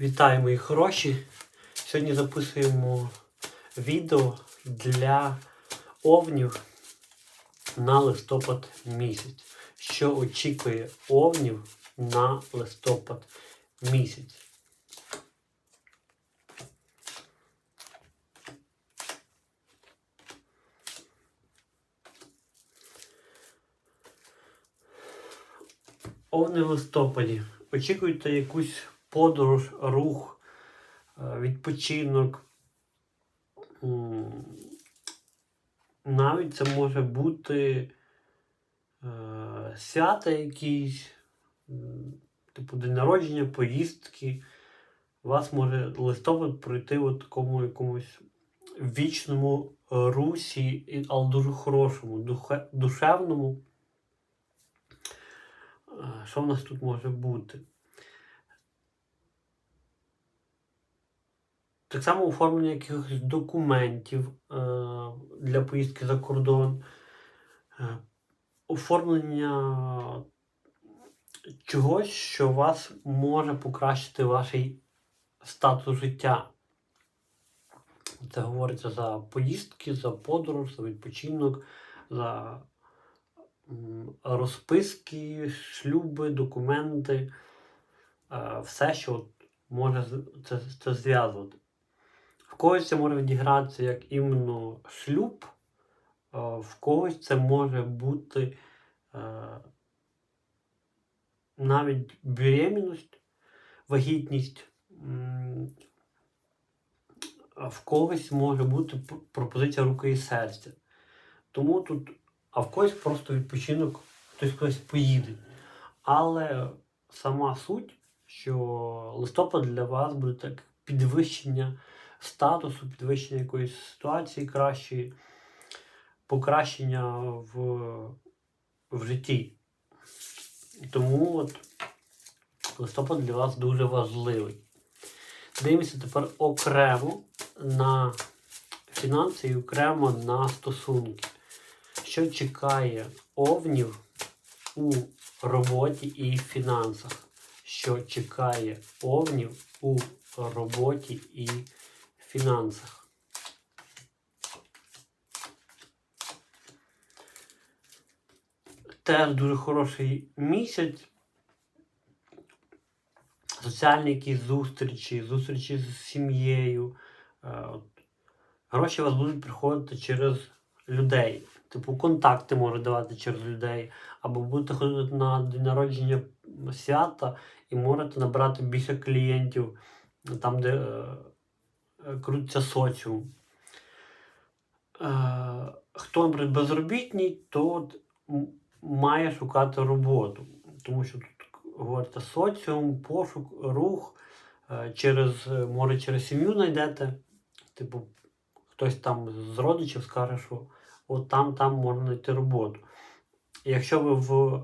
Вітаю, мої хороші! Сьогодні записуємо відео для овнів на листопад місяць. Що очікує овнів на листопад місяць? Овни в листопаді. Очікуйте якусь подорож, рух, е, відпочинок. Навіть це може бути е, свята якісь, типу день народження, поїздки. Вас може листопад пройти в такому якомусь вічному русі, але дуже хорошому, душевному. Е, Що в нас тут може бути? Так само оформлення якихось документів е, для поїздки за кордон, е, оформлення чогось, що вас може покращити ваш статус життя. Це говориться за поїздки, за подорож, за відпочинок, за розписки, шлюби, документи, е, все, що може це, це зв'язувати. Когось це може відігратися як іменно шлюб, в когось це може бути е, навіть беременність, вагітність. В когось може бути пропозиція руки і серця. Тому тут, а в когось просто відпочинок, хтось кудись поїде. Але сама суть, що листопад для вас буде так підвищення статусу, підвищення якоїсь ситуації кращої, покращення в, в житті. Тому от листопад для вас дуже важливий. Дивимося тепер окремо на фінанси і окремо на стосунки. Що чекає овнів у роботі і фінансах? Що чекає овнів у роботі і фінансах? Теж дуже хороший місяць. Соціальні якісь зустрічі, зустрічі з сім'єю. Е. Гроші у вас будуть приходити через людей. Типу, контакти можуть давати через людей. Або будете ходити на день народження свята і можете набрати більше клієнтів там, де е, крутиться соціум. Е, хто, безробітний, то має шукати роботу. Тому що тут говорите соціум, пошук, рух. е, Через, е, може, через сім'ю знайдете. Типу, хтось там з родичів скаже, що от там, там можна знайти роботу. Якщо ви в,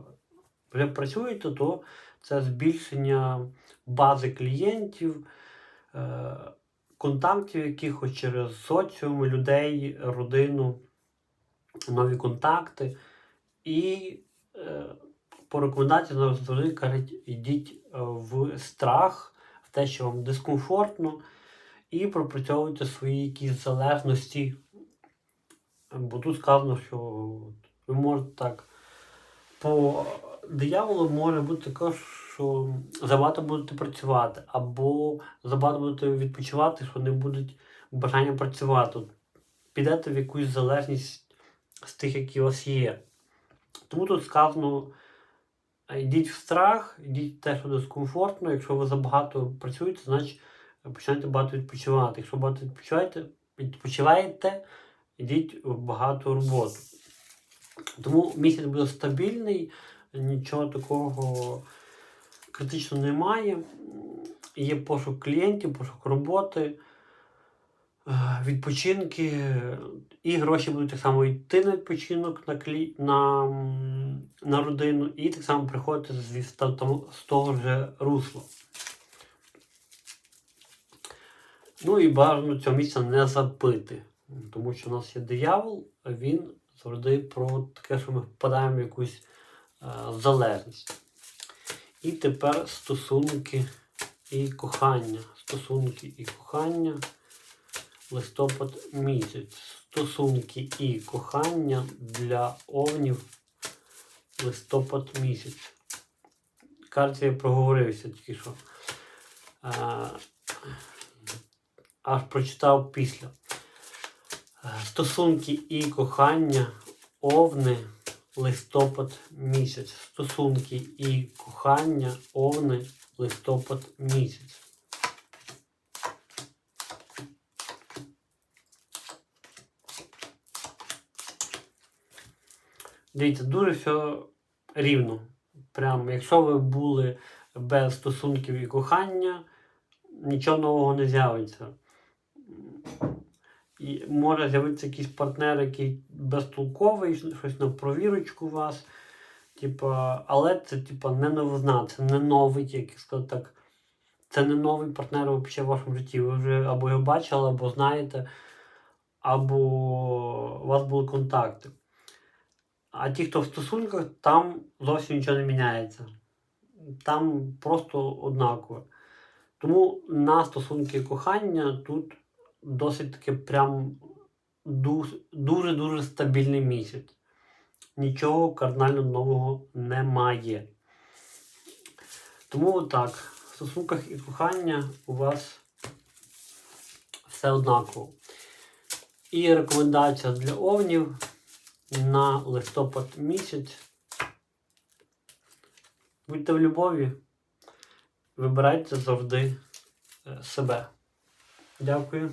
вже працюєте, то це збільшення бази клієнтів, е, контактів якихось через соціум, людей, родину, нові контакти. І е, по рекомендації завжди кажуть, йдіть е, в страх, в те, що вам дискомфортно, і пропрацьовуйте свої якісь залежності. Бо тут сказано, що ви можете так. По дияволу може бути таке, що забагато будете працювати, або забагато будете відпочивати, що не будуть бажання працювати. Підете в якусь залежність з тих, які у вас є. Тому тут сказано, е, йдіть в страх, йдіть в те, що дискомфортно. Якщо ви забагато працюєте, значить починайте багато відпочивати. Якщо багато відпочиваєте, відпочиваєте, йдіть в багату роботу. Тому місяць буде стабільний, нічого такого критичного немає. Є пошук клієнтів, пошук роботи, е, відпочинки, і гроші будуть так само йти на відпочинок на, клі... на, на родину, і так само приходити з, з, того- ж русла. Ну і бажано цього місця не забити. Тому що у нас є диявол, а він завжди про таке, що ми впадаємо в якусь е, залежність. І тепер стосунки і кохання. Стосунки і кохання. Листопад місяць. Стосунки і кохання для овнів. Листопад місяць. Кажеться, я проговорився тільки що. Аж прочитав після. Е, Стосунки і кохання, овни, листопад місяць. Стосунки і кохання, овни, листопад місяць. Дивіться, дуже все рівно. Прям, якщо ви були без стосунків і кохання, нічого нового не з'явиться. І може з'явитися якийсь партнер, який безтолковий, щось на провірочку вас. Типа, але це типа не новизна, це не новий, як сказати так. Це не новий партнер в вашому житті. Ви вже або його бачили, або знаєте, або у вас були контакти. А ті, хто в стосунках, там зовсім нічого не міняється. Там просто однаково. Тому на стосунки кохання тут досить таки прям дуже-дуже стабільний місяць. Нічого кардинально нового немає. Тому отак, в стосунках і кохання у вас все однаково. І рекомендація для овнів на листопад місяць. Будьте в любові, вибирайте завжди е, себе. Дякую.